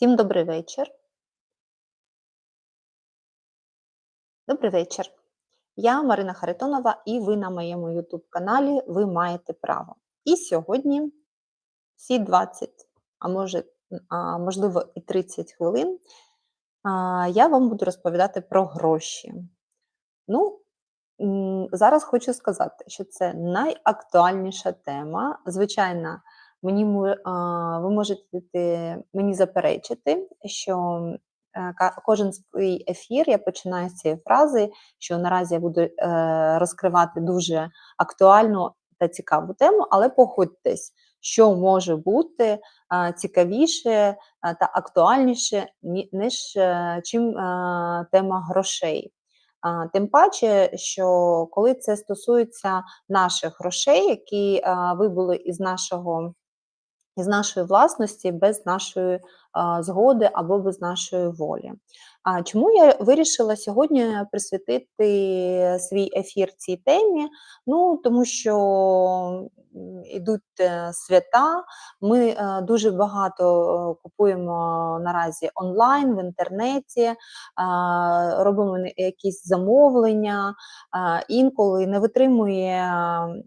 Всім добрий вечір. Добрий вечір. Я Марина Харитонова, і ви на моєму YouTube каналі Ви маєте право. І сьогодні всі 20, а може, а, можливо, і 30 хвилин я вам буду розповідати про гроші. Ну, зараз хочу сказати, що це найактуальніша тема. Звичайно, мені ви можете мені заперечити, що е, кожен свій ефір я починаю з цієї фрази, що наразі я буду е, розкривати дуже актуальну та цікаву тему, але погодьтесь, що може бути цікавіше е, та актуальніше, ніж чим тема грошей. Тим паче, що коли це стосується наших грошей, які вибули із нашого із нашої власності без нашої згоди або без нашої волі. А чому я вирішила сьогодні присвятити свій ефір цій темі? Ну тому що м, ідуть е, свята, ми е, дуже багато е, купуємо наразі онлайн в інтернеті, робимо якісь замовлення, інколи не витримує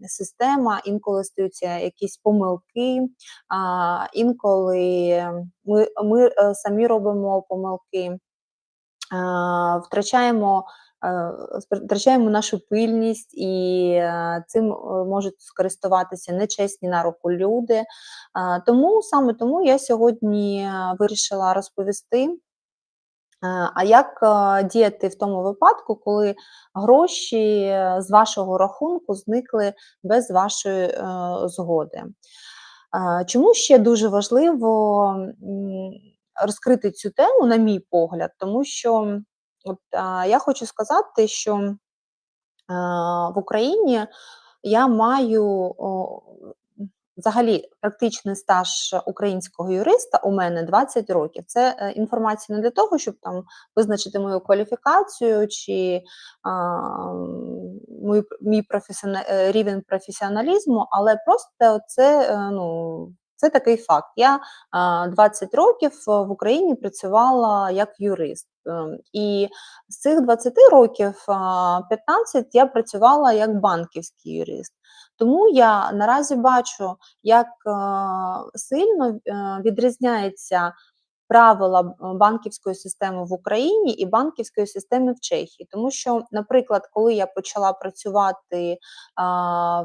система, інколи стаються якісь помилки, інколи ми, ми самі робимо помилки, втрачаємо. Втрачаємо нашу пильність, і е, цим е, можуть скористуватися нечесні на руку люди. Тому саме тому я сьогодні е, вирішила розповісти, а як діяти в тому випадку, коли гроші з вашого рахунку зникли без вашої згоди. Чому ще дуже важливо розкрити цю тему, на мій погляд, тому що от, а, я хочу сказати, що а, в Україні я маю о, взагалі практичний стаж українського юриста у мене 20 років. Це е, інформація не для того, щоб там визначити мою кваліфікацію чи а, м, мою, мій професіона, е, рівень професіоналізму, але просто це, е, ну, це такий факт. Я 20 років е, в Україні працювала як юрист. Ем, І з цих 20 років 15 я працювала як банківський юрист. Тому я наразі бачу, як е, сильно е, відрізняється правила банківської системи в Україні і банківської системи в Чехії. Тому що, наприклад, коли я почала працювати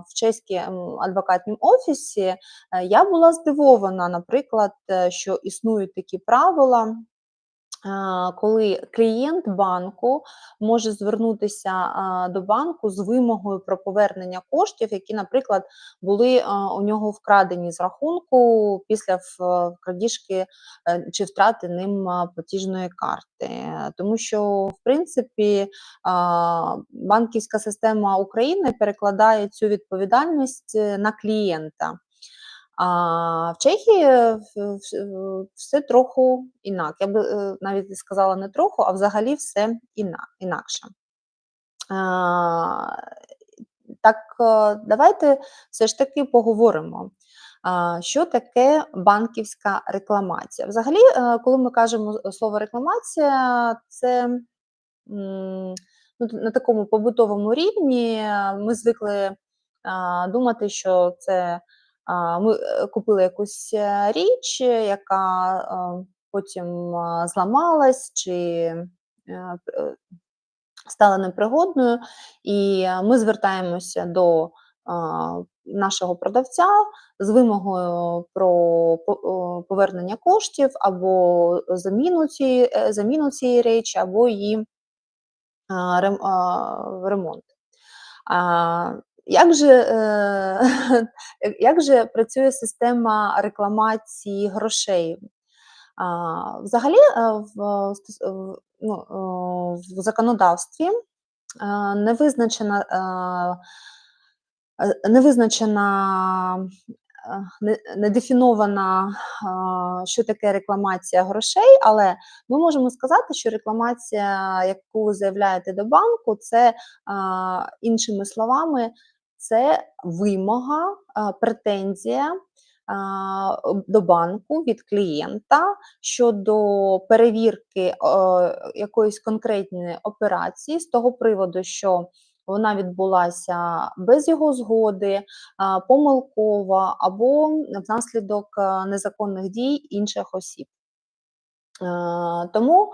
в чеському адвокатнім офісі, е, я була здивована, наприклад, е, що існують такі правила. Коли клієнт банку може звернутися до банку з вимогою про повернення коштів, які, наприклад, були у нього вкрадені з рахунку після крадіжки е, чи втрати ним платіжної карти. Тому що, в принципі, банківська система України перекладає цю відповідальність е, на клієнта. А в Чехії е, в- все трохи інак. Я би е, навіть сказала не трохи, а взагалі все інакше. Так, е, давайте все ж таки поговоримо. Що таке банківська рекламація? Взагалі, е, коли ми кажемо слово рекламація, це ну, на такому побутовому рівні е, ми звикли думати, що це ми е, купили якусь е, річ, яка е, потім зламалась чи стала непригодною, і ми звертаємося до нашого продавця з вимогою про повернення коштів або заміну цієї, заміну цієї речі, або її ремонт. Як же, е, як же працює система рекламації грошей? Взагалі, е, в, ну, е, в законодавстві не визначена, не визначена, не дефінована, що таке рекламація грошей, але ми можемо сказати, що рекламація, яку ви заявляєте до банку, це іншими словами, це вимога, претензія до банку від клієнта щодо перевірки е, якоїсь конкретної операції з того приводу, що вона відбулася без його згоди, а, помилково або внаслідок е, незаконних дій інших осіб. Е, Тому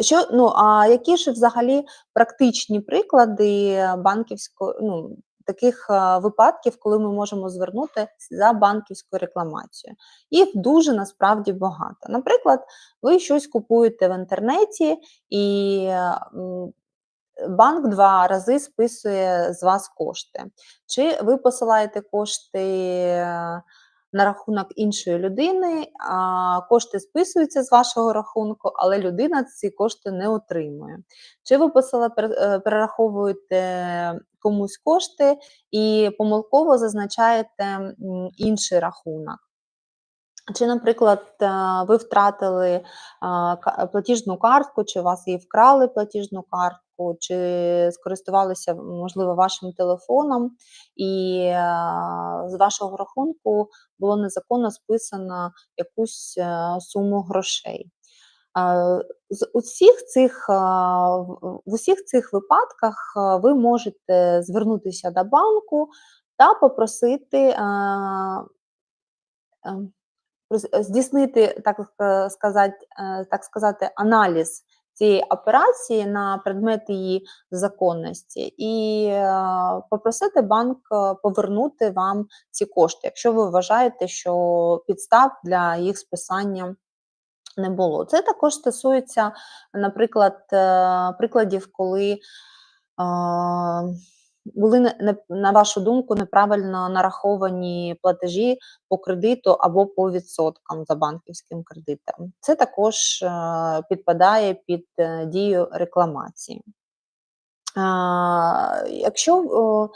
що, ну, а які ж взагалі практичні приклади банківської, ну, таких е, випадків, коли ми можемо звернутися за банківською рекламацією? Їх дуже насправді багато. Наприклад, ви щось купуєте в інтернеті і банк два рази списує з вас кошти. Чи ви посилаєте кошти на рахунок іншої людини, а кошти списуються з вашого рахунку, але людина ці кошти не отримує. Чи ви е, перераховуєте комусь кошти і помилково зазначаєте інший рахунок? Чи, наприклад, е, ви втратили платіжну картку, чи у вас її вкрали платіжну картку, чи скористувалися, можливо, вашим телефоном, і е, з вашого рахунку було незаконно списано якусь е, суму грошей. З усіх цих, в усіх цих випадках ви можете звернутися до банку та попросити ем, здійснити, так е, сказати, е, так сказати, аналіз цієї операції на предмет її законності і е, попросити банк е, повернути вам ці кошти, якщо ви вважаєте, що підстав для їх списання не було. Це також стосується, наприклад, е, прикладів, коли були, на вашу думку, неправильно нараховані платежі по кредиту або по відсоткам за банківським кредитом. Це також е, підпадає під е, дію рекламації. Якщо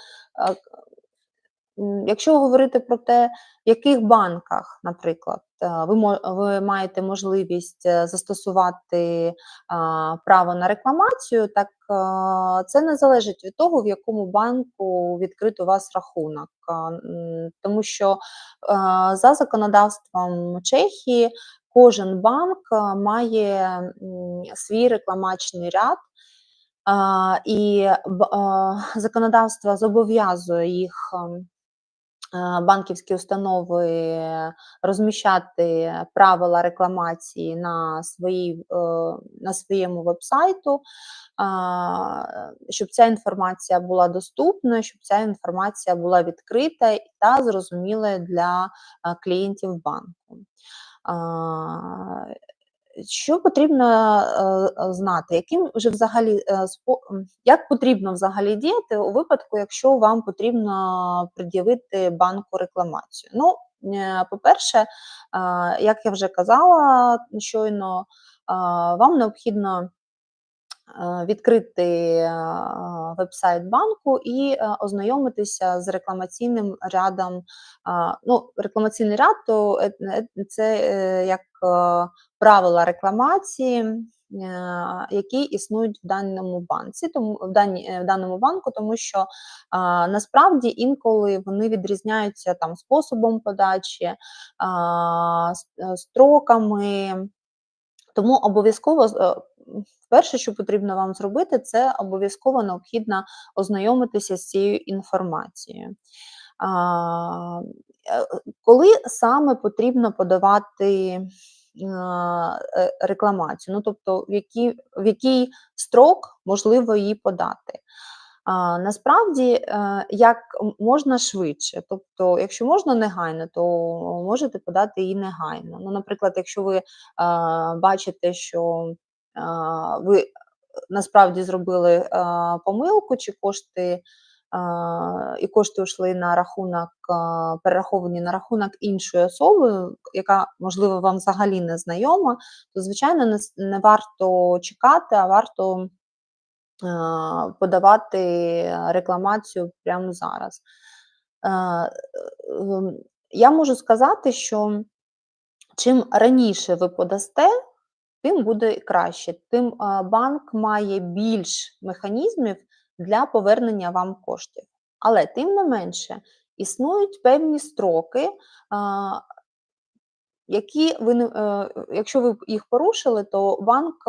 Якщо говорити про те, в яких банках, наприклад, ви ви маєте можливість е, застосувати право на рекламацію, так це не залежить від того, в якому банку відкрит у вас рахунок. Тому що за законодавством Чехії кожен банк має свій рекламачний ряд. І законодавство зобов'язує їх ем, е, банківські установи розміщати правила рекламації на, своїй, е, на своєму вебсайту, щоб ця інформація була доступна, щоб ця інформація була відкрита та зрозуміла для е, клієнтів банку. Що потрібно е, е, знати, яким же взагалі е, як потрібно взагалі діяти у випадку, якщо вам потрібно пред'явити банку рекламацію? Ну, по-перше, як я вже казала щойно, вам необхідно відкрити вебсайт банку і ознайомитися з рекламаційним рядом. Ну, рекламаційний ряд то це як правила рекламації, е, які існують в даному банці, тому в дані, е, в даному банку, тому що а, насправді інколи вони відрізняються там способом подачі, а, е, строками. Тому обов'язково перше, що потрібно вам зробити, це обов'язково необхідно ознайомитися з цією інформацією. Коли саме потрібно подавати рекламацію? Ну, тобто, в який, в який строк можливо її подати? Насправді, е, як можна швидше. Тобто, якщо можна негайно, то можете подати її негайно. Ну, наприклад, якщо ви бачите, що ви насправді зробили помилку, чи кошти, і кошти йшли на рахунок, перераховані на рахунок іншої особи, яка, можливо, вам взагалі не знайома, то, звичайно, не, варто чекати, а варто подавати рекламацію прямо зараз. Ем, Я можу сказати, що чим раніше ви подасте, тим буде краще. Тим банк має більш механізмів для повернення вам коштів. Але тим не менше існують певні строки, які ви е, якщо ви їх порушили, то банк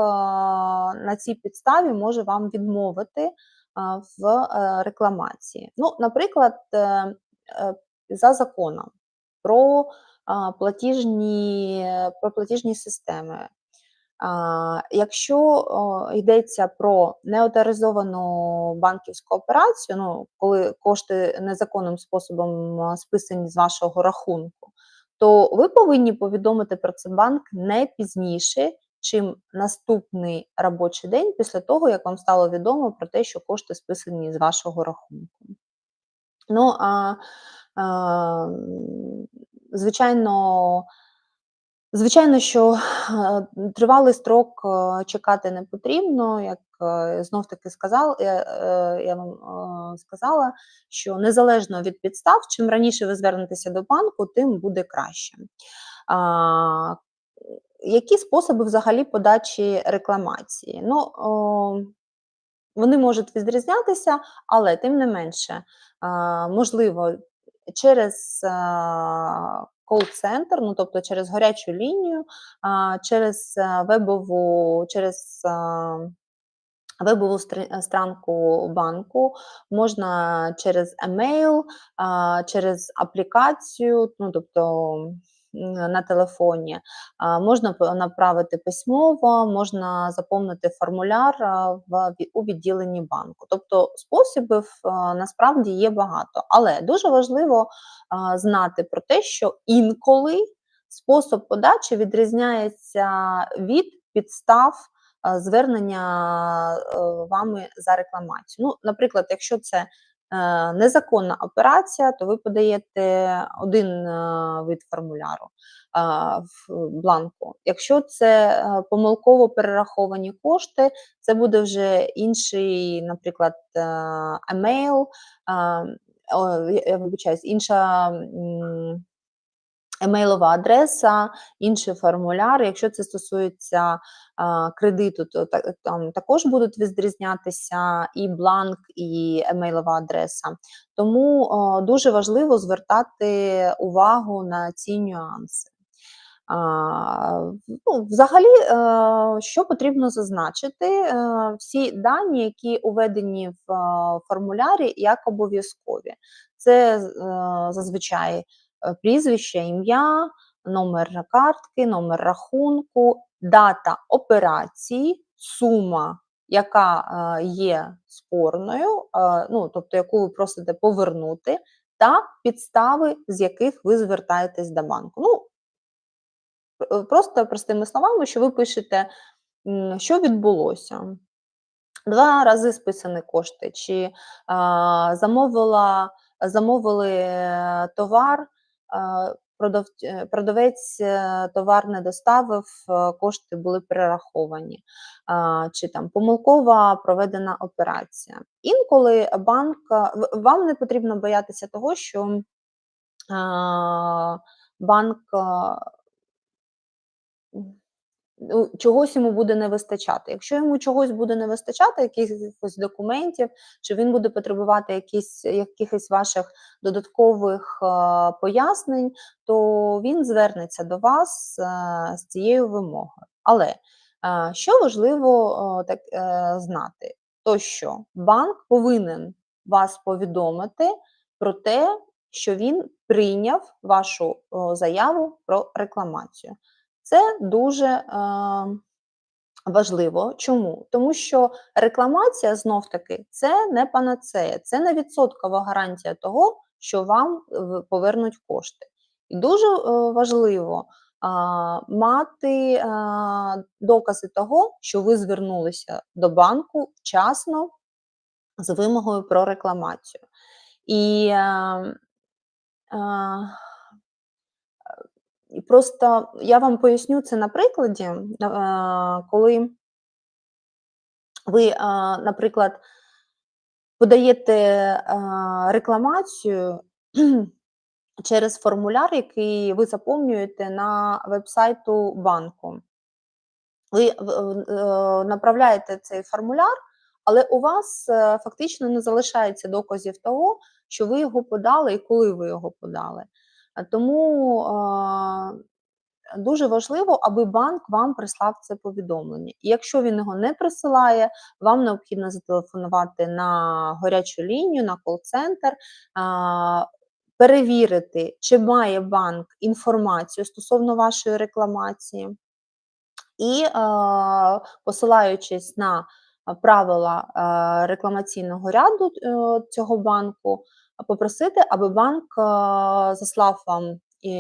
на цій підставі може вам відмовити в е, рекламації. Ну, наприклад, е, за законом про платіжні, про платіжні системи. Якщо йдеться про неавторизовану банківську операцію, ну коли кошти незаконним способом списані з вашого рахунку, то ви повинні повідомити про це банк не пізніше, чим наступний робочий день після того, як вам стало відомо про те, що кошти списані з вашого рахунку. Ну, а, а звичайно, Звичайно, що е, тривалий строк е, чекати не потрібно, як е, знов-таки сказал, я, е, я вам сказала, що незалежно від підстав, чим раніше ви звернетеся до банку, тим буде краще. Які способи взагалі подачі рекламації? Ну, вони можуть відрізнятися, але тим не менше, можливо, через кол-центр, ну тобто через гарячу лінію, через вебову, через а, вебову стри- странку банку, можна через емейл, через аплікацію, ну тобто на телефоні. Можна направити письмово, можна заповнити формуляр у відділенні банку. Тобто способів насправді є багато, але дуже важливо знати про те, що інколи спосіб подачі відрізняється від підстав звернення вами за рекламацію. Ну, наприклад, якщо це незаконна операція, то ви подаєте один е, вид формуляру в бланку. Якщо це е, помилково перераховані кошти, це буде вже інший, наприклад, е, емейл, вибачаюсь, інша. Емейлова адреса, інший формуляр. Якщо це стосується а, кредиту, то та- там також будуть відрізнятися і бланк, і емейлова адреса. Тому а, дуже важливо звертати увагу на ці нюанси. А, ну, взагалі, е, що потрібно зазначити, е, всі дані, які уведені в е, формулярі, як обов'язкові. Це е, зазвичай прізвище, ім'я, номер картки, номер рахунку, дата операції, сума, яка е, є спорною, е, ну, тобто яку ви просите повернути, та підстави, з яких ви звертаєтесь до банку. Ну, Е, просто простими словами, що ви пишете, що відбулося. Два рази списані кошти, чи а, замовила, замовили е, товар, е, продавець е, товар не доставив, е, кошти були перераховані, чи там помилкова проведена операція. Інколи банк, вам не потрібно боятися того, що банк чогось йому буде не вистачати. Якщо йому чогось буде не вистачати, якихось документів, чи він буде потребувати якісь, якихось ваших додаткових е, пояснень, то він звернеться до вас е, з цією вимогою. Але е, що важливо так, знати, то що банк повинен вас повідомити про те, що він прийняв вашу заяву про рекламацію. Це дуже е, важливо. Чому? Тому що рекламація знов-таки це не панацея, це не відсоткова гарантія того, що вам е, повернуть кошти. І дуже е, важливо а, мати а, докази того, що ви звернулися до банку вчасно з вимогою про рекламацію. І е, е, і просто я вам поясню це на прикладі, е, коли ви, е, наприклад, подаєте е, рекламацію через формуляр, який ви заповнюєте на веб-сайту банку. Ви направляєте цей формуляр, але у вас фактично не залишається доказів того, що ви його подали і коли ви його подали. Тому дуже важливо, аби банк вам прислав це повідомлення. І якщо він його не присилає, вам необхідно зателефонувати на гарячу лінію, на кол-центр, перевірити, чи має банк інформацію стосовно вашої рекламації. І е, посилаючись на правила е, рекламаційного ряду е, цього банку, попросити, аби банк е, заслав вам е,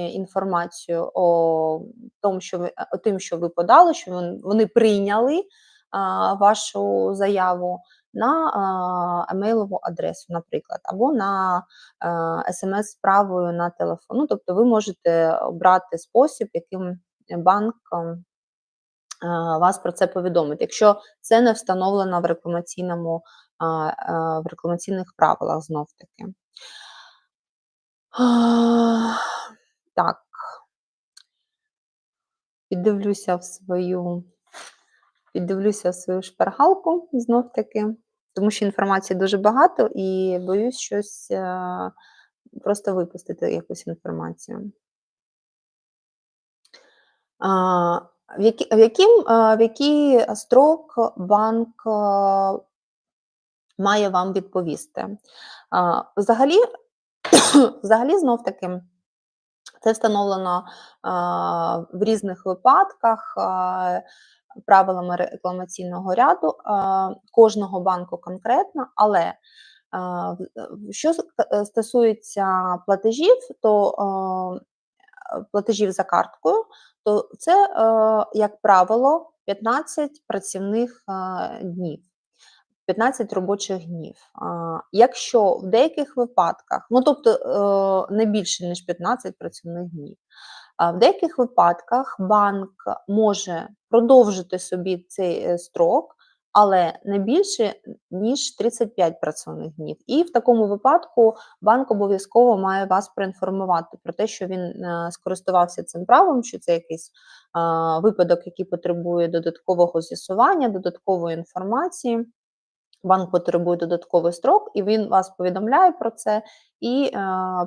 інформацію о тому, що ви о тим, що ви подали, що вони прийняли вашу заяву на емейлову адресу, наприклад, або на е, смс-справою на телефон. Ну, тобто ви можете обрати спосіб, яким банк е, вас про це повідомить, якщо це не встановлено в рекламаційному е, в рекламаційних правилах знов таки. Так, піддивлюся в свою піддивлюся в свою шпаргалку знов таки, тому що інформації дуже багато і боюсь щось е, просто випустити якусь інформацію. В, які, в, яким, а, в який строк банк а, має вам відповісти? Взагалі, взагалі, знов таки, це встановлено в різних випадках правилами рекламаційного ряду кожного банку конкретно, але що е, стосується платежів, то платежів за карткою, то це, як правило, 15 працівних днів. 15 робочих днів. Якщо в деяких випадках, ну тобто е, не більше ніж 15 працівних днів, в деяких випадках банк може продовжити собі цей е, строк, але не більше ніж 35 працівних днів. І в такому випадку банк обов'язково має вас проінформувати про те, що він е, скористувався цим правом, що це якийсь випадок, який потребує додаткового з'ясування, додаткової інформації. Банк потребує додатковий строк, і він вас повідомляє про це і е,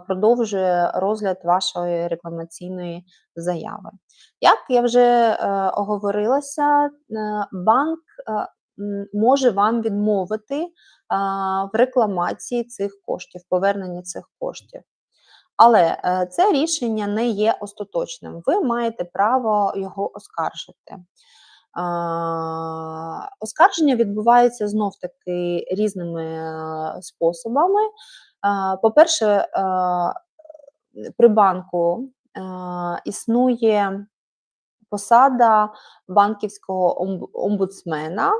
продовжує розгляд вашої рекламаційної заяви. Як я вже е, оговорилася, е, банк е, може вам відмовити а, в рекламації цих коштів, поверненні цих коштів. Але е, це рішення не є остаточним. Ви маєте право його оскаржити. Оскарження відбувається знов таки різними е, способами. По-перше, е, при банку е, існує посада банківського омбудсмена,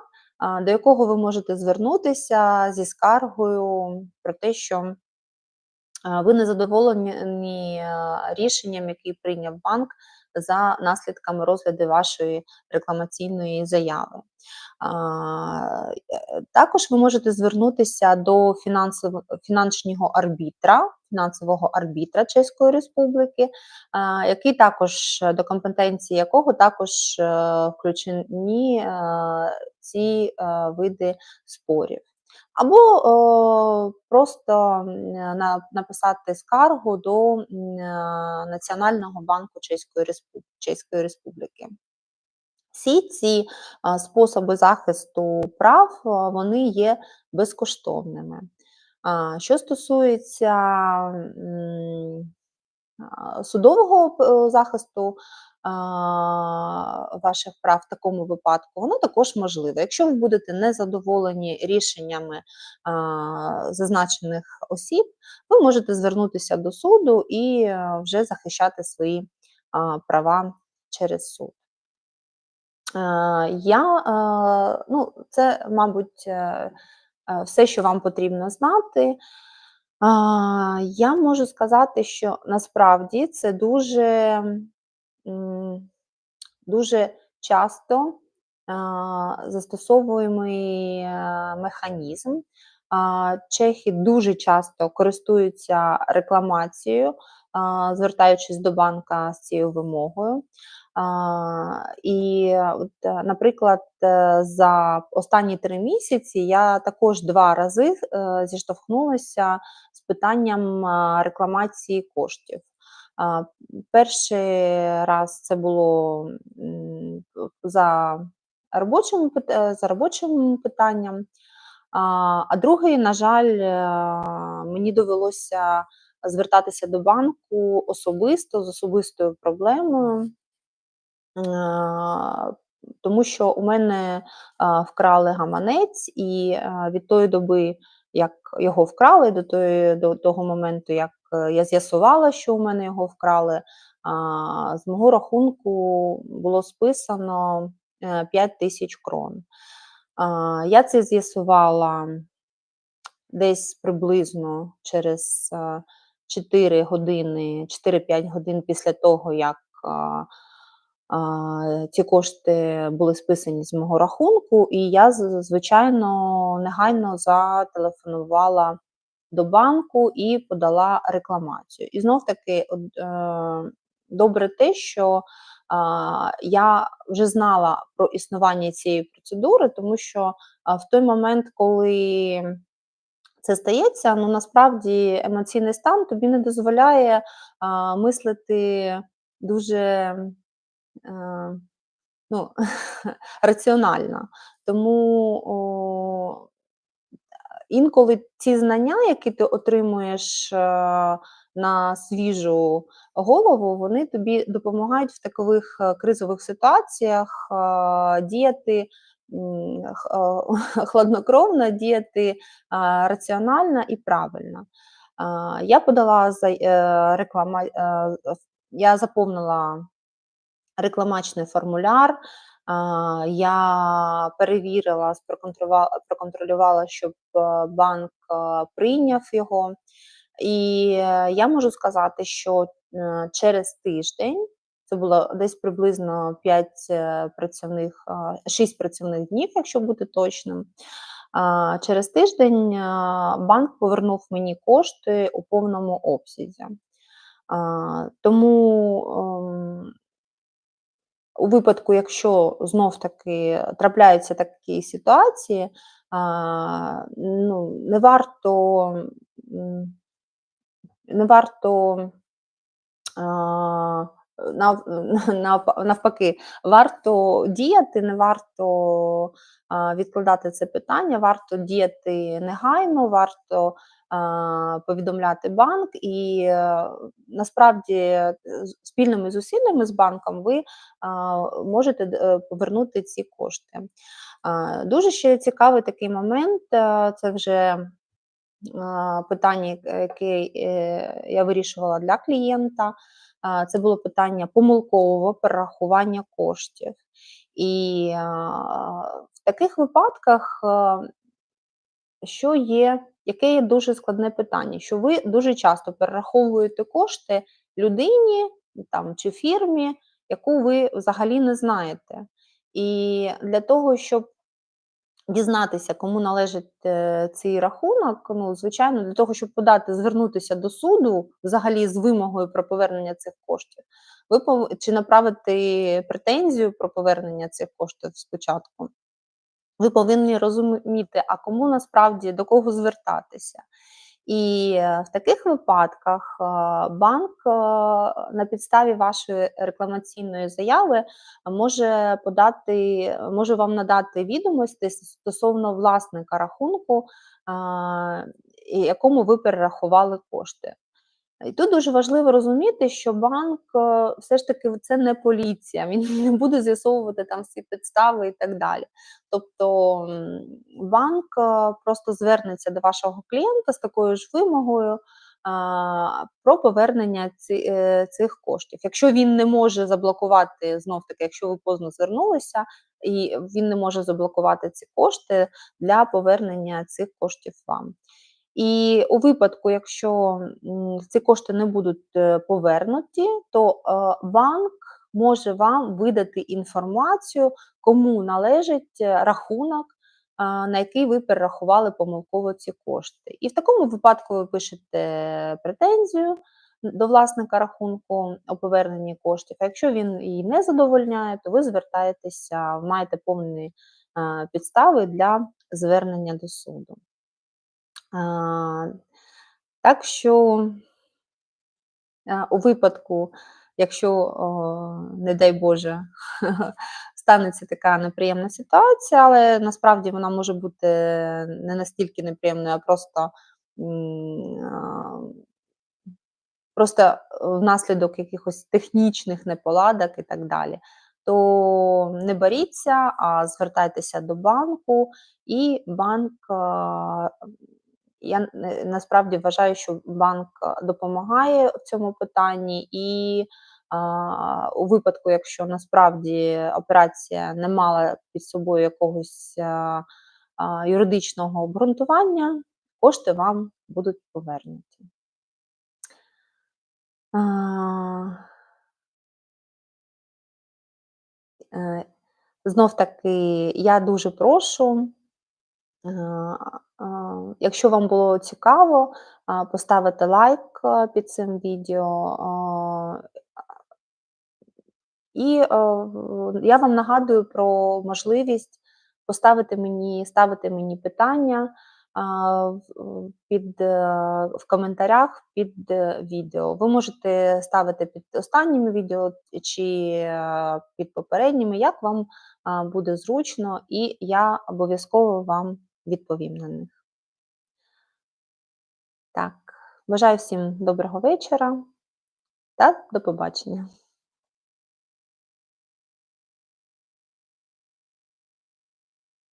до якого ви можете звернутися зі скаргою про те, що ви не задоволені е, рішенням, який прийняв банк за наслідками розгляду вашої рекламаційної заяви. Е, Також ви можете звернутися до фінансово- фінансового арбітра, фінансового арбітра Чеської Республіки, який також до компетенції якого також е, включені ці види спорів. Або е, просто на, написати скаргу до м, е, Національного банку Чеської, Респу- Чеської Республіки. Всі ці а, способи захисту прав вони є безкоштовними. Що стосується судового е, захисту ваших прав в такому випадку, воно також можливе. Якщо ви будете незадоволені рішеннями зазначених осіб, ви можете звернутися до суду і е, вже захищати свої права через суд. Е, Я, ну, це, мабуть, все, що вам потрібно знати. Я можу сказати, що насправді це дуже, дуже часто застосовуємий механізм. Чехи дуже часто користуються рекламацією, звертаючись до банка з цією вимогою. І, от, е, наприклад, е, за останні три місяці я також два рази е, зіштовхнулася питанням рекламації коштів. Перший раз це було за робочим, е, за робочим питанням. А, другий, на жаль, е, мені довелося звертатися до банку особисто з особистою проблемою, тому що у мене вкрали гаманець, і від тої доби, як його вкрали, до тої, до того моменту, як е, я з'ясувала, що у мене його вкрали, а, з мого рахунку було списано е, 5 тисяч крон. А, Я це з'ясувала десь приблизно через 4 години, 4-5 годин після того, як ці кошти були списані з мого рахунку, і я, звичайно, негайно зателефонувала до банку і подала рекламацію. І знов таки, е, добре те, що я вже знала про існування цієї процедури, тому що в той момент, коли це стається, ну насправді емоційний стан тобі не дозволяє мислити дуже ну, раціонально. Тому о, інколи ті знання, які ти отримуєш е, на свіжу голову, вони тобі допомагають в такових е, кризових ситуаціях е, діяти е, хладнокровно, діяти е, раціонально і правильно. Е, Я подала е, реклама, е, я заповнила рекламачний формуляр. Я перевірила, проконтролювала, щоб е, банк е, прийняв його. І е, я можу сказати, що через тиждень, це було десь приблизно 5 е, працівних, 6 працівних днів, якщо бути точним. Через тиждень банк повернув мені кошти у повному обсязі. Тому ем, у випадку, якщо знов таки трапляються такі ситуації, а, ну, не варто, не варто а, навпаки, варто діяти, не варто відкладати це питання, варто діяти негайно, варто повідомляти банк, і е, насправді спільними зусиллями з банком ви можете е, повернути ці кошти. Дуже ще цікавий такий момент. е, Це вже питання, яке я вирішувала для клієнта. Це було питання помилкового перерахування коштів. І в таких випадках, що є, яке є дуже складне питання, що ви дуже часто перераховуєте кошти людині там, чи фірмі, яку ви взагалі не знаєте. І для того, щоб дізнатися, кому належить е, цей рахунок, ну, звичайно, для того, щоб подати, звернутися до суду взагалі з вимогою про повернення цих коштів, ви чи направити претензію про повернення цих коштів спочатку, ви повинні розуміти, а кому насправді до кого звертатися. І е, в таких випадках е, банк е, на підставі вашої рекламаційної заяви може подати, може вам надати відомості стосовно власника рахунку, якому ви перерахували кошти. І тут дуже важливо розуміти, що банк е, все ж таки це не поліція, він не буде з'ясовувати там всі підстави і так далі. Тобто банк е, просто звернеться до вашого клієнта з такою ж вимогою а, про повернення е, цих коштів. Якщо він не може заблокувати, знов таки, якщо ви поздно звернулися, і він не може заблокувати ці кошти для повернення цих коштів вам. І у випадку, якщо ці кошти не будуть е, повернуті, то е, банк може вам видати інформацію, кому належить е, рахунок, на який ви перерахували помилково ці кошти. І в такому випадку ви пишете претензію до власника рахунку у поверненні коштів. А якщо він її не задовольняє, то ви звертаєтеся, маєте повні підстави для звернення до суду. Так що у випадку, якщо, не дай Боже, станеться така неприємна ситуація, але насправді вона може бути не настільки неприємною, а просто просто внаслідок якихось технічних неполадок і так далі, то не боріться, а звертайтеся до банку, і банк, я е, насправді вважаю, що банк допомагає в цьому питанні, і а, у випадку, якщо насправді операція не мала під собою якогось а, а, юридичного обґрунтування, кошти вам будуть повернуті. А, е, знов таки, я дуже прошу, е, якщо вам було цікаво, поставити лайк під цим відео. І е, я вам нагадую про можливість поставити мені, ставити мені питання під, е, в коментарях під е, відео. Ви можете ставити під останніми відео чи е, під попередніми, як вам буде зручно, і я обов'язково вам відповім на них. Так, бажаю всім доброго вечора та до побачення.